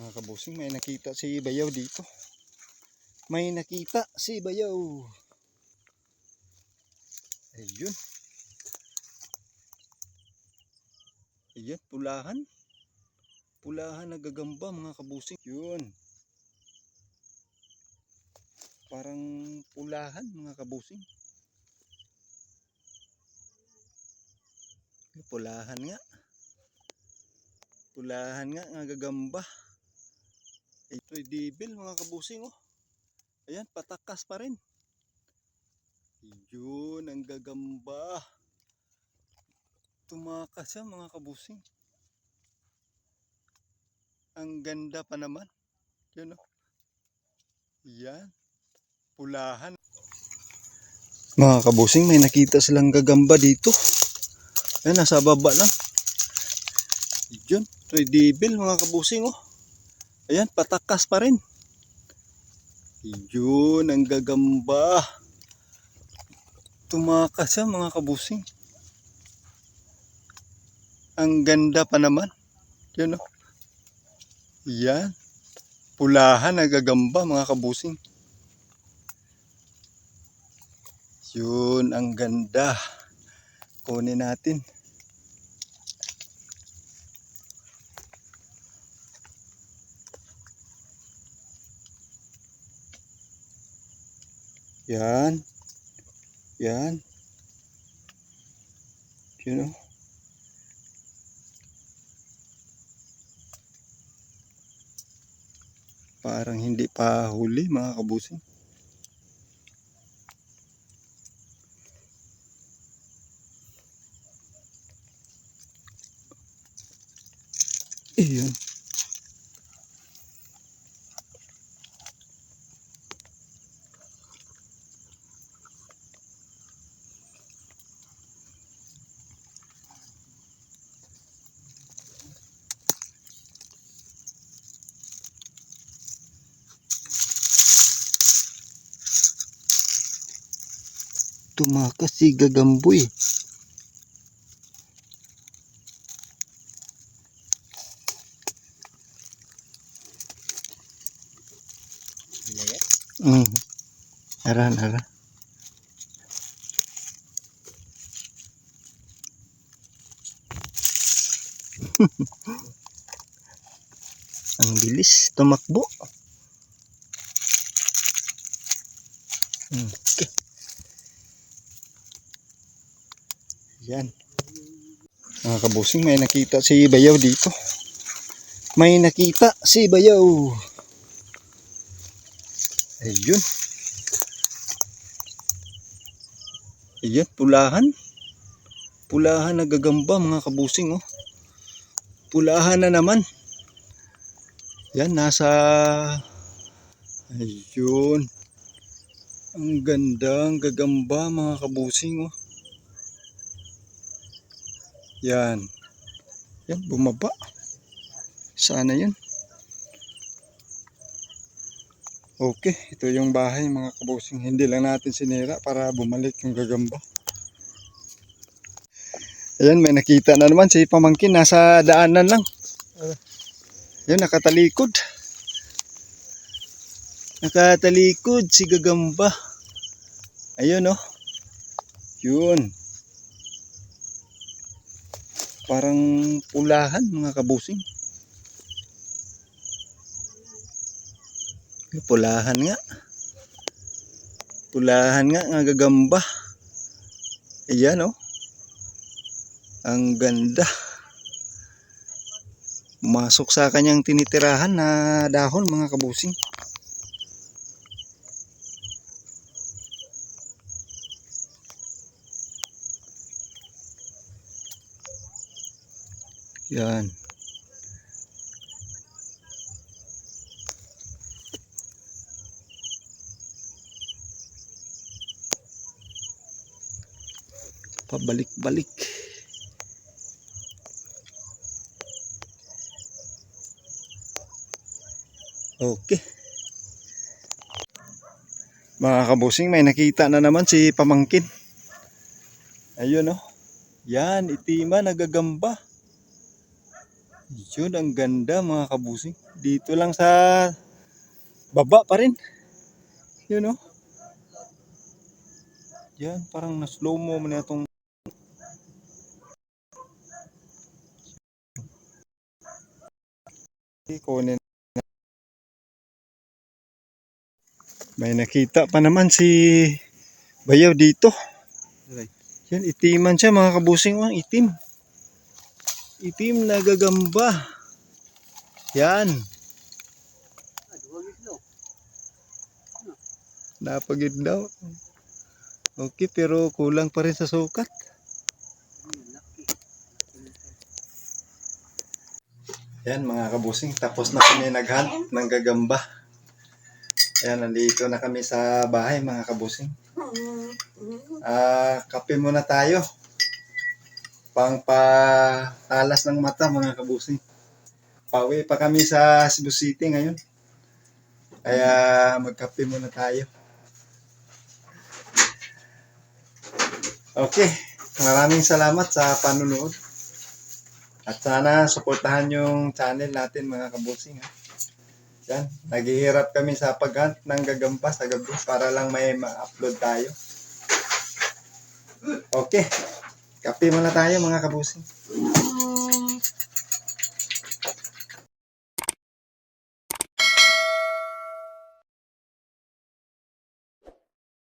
Mga kabusing, may nakita si Bayaw dito. May nakita si Bayaw. Ayun. Ayun, pulahan. Pulahan na gagamba mga kabusing. Yun. Parang pulahan mga kabusing. Pulahan nga. Pulahan nga nga gagamba. Ito'y dibil mga kabusing oh. Ayan, patakas pa rin. Yun, ang gagamba. Tumakas siya mga kabusing. Ang ganda pa naman. Yun oh. Yan. Pulahan. Mga kabusing, may nakita silang gagamba dito. Ayan, nasa baba lang. Yun, ito'y dibil mga kabusing oh. Ayan, patakas pa rin. Yun, ang gagamba. Tumakas siya mga kabusing. Ang ganda pa naman. Yun oh. Yan. Pulahan na gagamba mga kabusing. Yun, ang ganda. Kunin natin. Yan. Yan. You know? Parang hindi pa huli mga kabusing. Iyon. Tumakas si Gagamboy. Mm. Aran, aran. Ang bilis tumakbo. Mm, Yan. Mga kabusing, may nakita si Bayaw dito. May nakita si Bayaw. Ayun. Ayun, pulahan. Pulahan na gagamba mga kabusing oh. Pulahan na naman. Yan, nasa... Ayun. Ang ganda, ang gagamba mga kabusing oh. Yan. Yan, bumaba. Sana yan. Okay, ito yung bahay mga kabusing. Hindi lang natin sinira para bumalik yung gagamba. Ayan, may nakita na naman si pamangkin. Nasa daanan lang. Yan, nakatalikod. Nakatalikod si gagamba. Ayun oh. Yun. Parang pulahan mga kabusing. Pulahan nga. Pulahan nga nga gagamba. Ayan oh. Ang ganda. Masok sa kanyang tinitirahan na dahon mga kabusing. Yan. Pabalik-balik. Okay. Mga kabusing, may nakita na naman si pamangkin. Ayun oh. Yan, itima, nagagamba. Yun, ang ganda mga kabusing. Dito lang sa baba pa rin. Yun oh. Yan, parang na-slow mo na itong kunin. May nakita pa naman si Bayaw dito. Yan, itiman siya mga kabusing. Oh, itim. Itim na gagamba. Yan. Napagid daw. Okay, pero kulang pa rin sa sukat. Yan mga kabusing, tapos na kami naghunt ng gagamba. Yan, nandito na kami sa bahay mga kabusing. Ah, kape muna tayo. Pang patalas ng mata mga kabusing. Pauwi pa kami sa Cebu City ngayon. Kaya magkape muna tayo. Okay, maraming salamat sa panunood. At sana suportahan yung channel natin mga kabusing. Ha? Yan, naghihirap kami sa paghunt ng gagamba sa gabi para lang may ma-upload tayo. Okay, kape muna tayo mga kabusing.